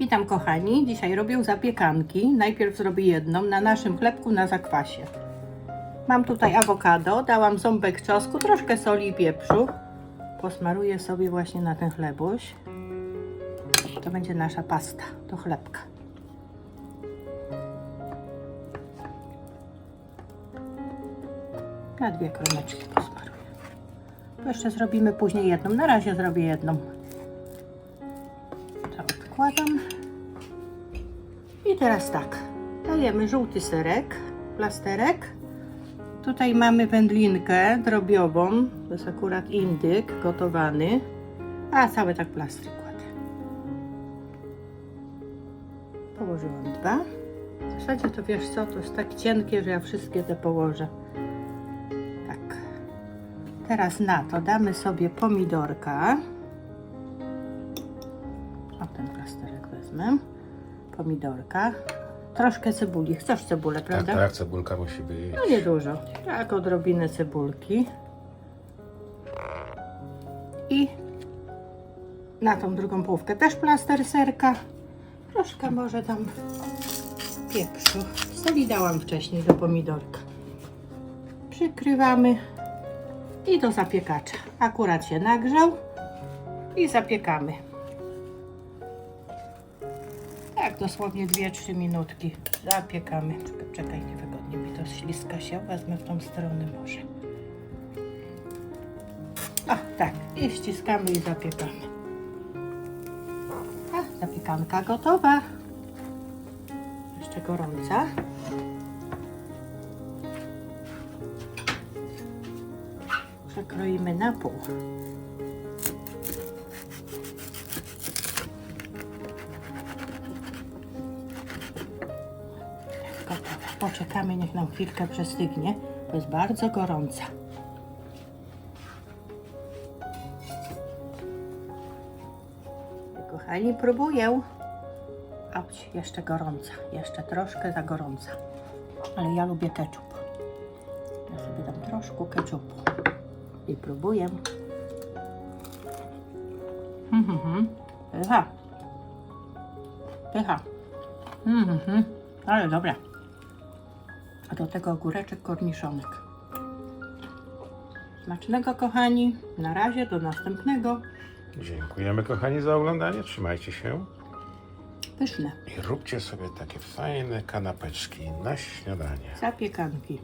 Witam kochani, dzisiaj robię zapiekanki. Najpierw zrobię jedną na naszym chlebku na zakwasie. Mam tutaj awokado, dałam ząbek czosnku, troszkę soli i pieprzu. Posmaruję sobie właśnie na ten chlebuś. To będzie nasza pasta do chlebka. Na dwie kromeczki posmaruję. To jeszcze zrobimy później jedną. Na razie zrobię jedną. Odkładam. I teraz tak. Dajemy żółty serek, plasterek. Tutaj mamy wędlinkę drobiową. To jest akurat indyk gotowany. A cały tak plaster kładę. Położyłam dwa. W zasadzie to wiesz co, to jest tak cienkie, że ja wszystkie te położę. Tak. Teraz na to damy sobie pomidorka. Plasterek wezmę. Pomidorka. Troszkę cebuli. Chcesz cebulę, Tak, prawda? tak, cebulka musi być. No niedużo. Tak, odrobinę cebulki. I na tą drugą połówkę też plaster serka. Troszkę może tam pieprzu. Soli dałam wcześniej do pomidorka. Przykrywamy i do zapiekacza. Akurat się nagrzał i zapiekamy. Tak, dosłownie 2-3 minutki. Zapiekamy. Czekaj, niewygodnie mi to śliska się. Wezmę w tą stronę może. Tak. I ściskamy i zapiekamy. A, zapiekanka gotowa. Jeszcze gorąca. Przekroimy na pół. Poczekamy, niech nam chwilkę przestygnie, bo jest bardzo gorąca. Kochani, próbuję. Auć, jeszcze gorąca, jeszcze troszkę za gorąca. Ale ja lubię ketchup. Ja sobie dam troszkę ketchupu. I próbuję. Mhm, mhm. Pycha. Pycha. Mhm, ale dobra. A do tego ogóreczek korniszonek. Smacznego kochani. Na razie, do następnego. Dziękujemy kochani za oglądanie. Trzymajcie się Pyszne i róbcie sobie takie fajne kanapeczki na śniadanie. zapiekanki.